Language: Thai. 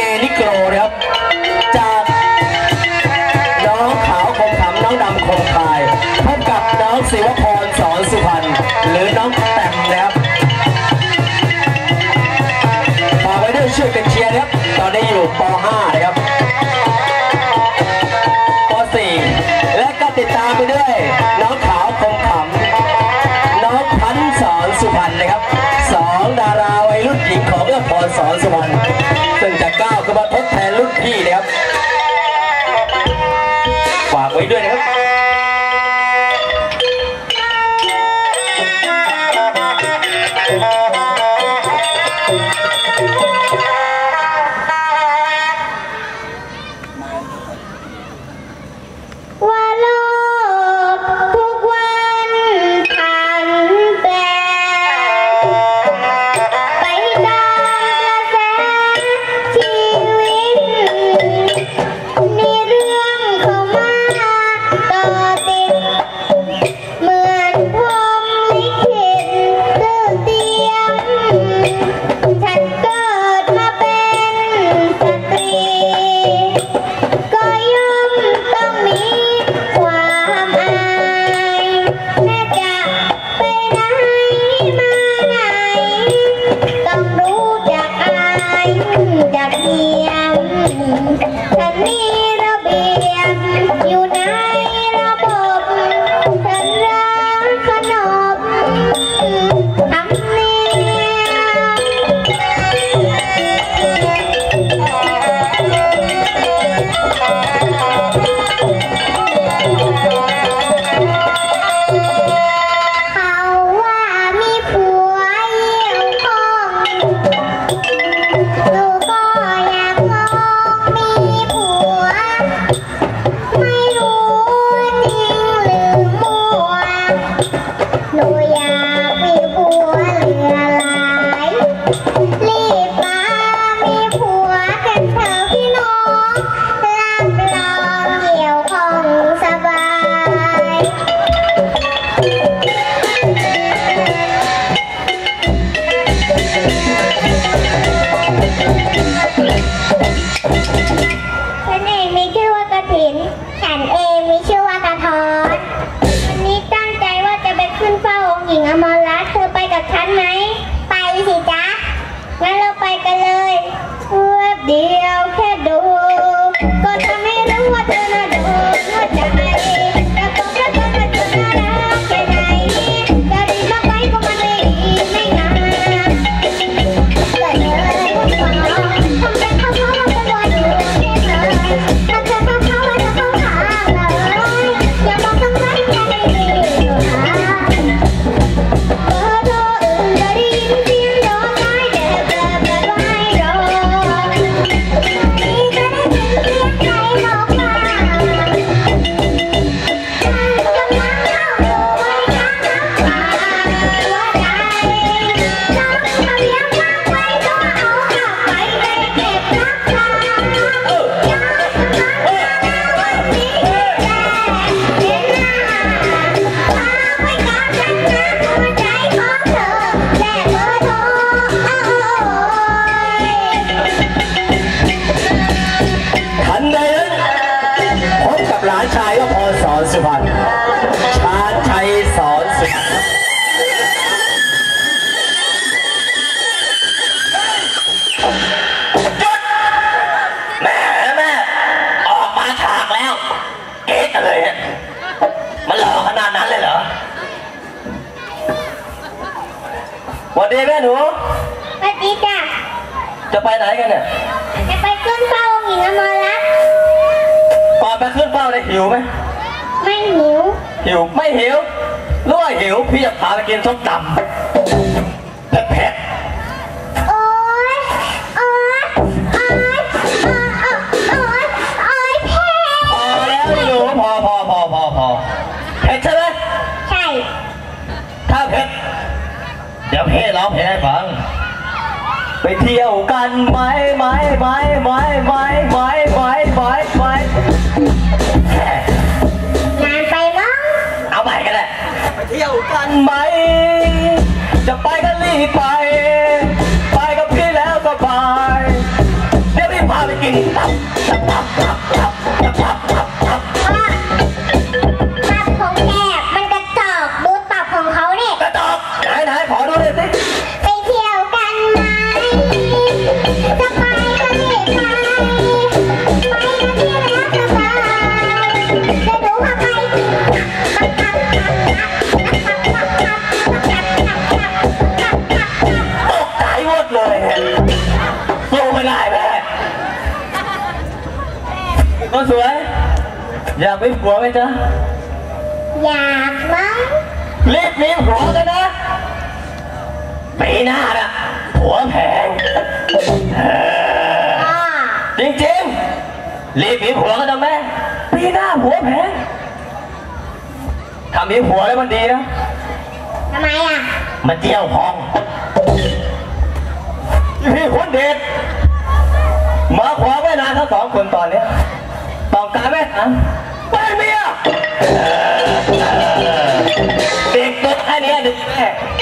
เกนิโกรนะครับ จากน้องขาวคงขำน้องดำคงคายพบกับน้องศิวพรสอนสุพรรณหรือน้องแต้มนะครับฝากไว้ด้วยช่วยกันเชียร์นะครับ ตอนนี้อยู่ป .5 นะครับป .4 และก็ติดตามไปด้วยน้อง วยด้วยนะครับ หลานชายก็พอสอนสุพรรณชาชัยสอนสุพรรณแม่ม่ออกมาฉากแล้ว เก๊เลยมันหล่อขนาดนั้นเลยเหรอสวัสดีแม่หนู สวัสดีจ้ะจะไปไหนกันเนี่ย จะไปขึ้นเฝ้าหญิงอมรรัต ก่อนไปขึ้นเป้าได้หิวไหมไม่หิว หิว ไม่หิวรู้ว่าหิว พี่จะพาไปกินส้มตำแผลโอ๊ยโอ๊ยโอ๊ยโอ๊ยโอ๊ยโอ๊ยเผ็ดพอแล้วหนูพอพอพอพอพอเผ็ดใช่ไหมใช่ ถ้าเผ็ดเดี๋ยวพี่ร้องเพลงให้ฟัง ไปเที่ยวกันไหมไหมไหมไหมไหม อยากมีผัวไหมจ๊ะ อยากมั้งรีบมีผัวกันนะปีหน้าน่ะหัวแพงพ่อจริงๆรีบมีผัวกันนะแม่ปีหน้าผัวแพงถ้ามีผัวแล้วมันดีนะ ทำไมอะมันเจียวพองพี่คนเด็ดมาขวางไว้นานทั้งสองคนตอนเนี้ยต้องการไหมฮะ Big book, honey.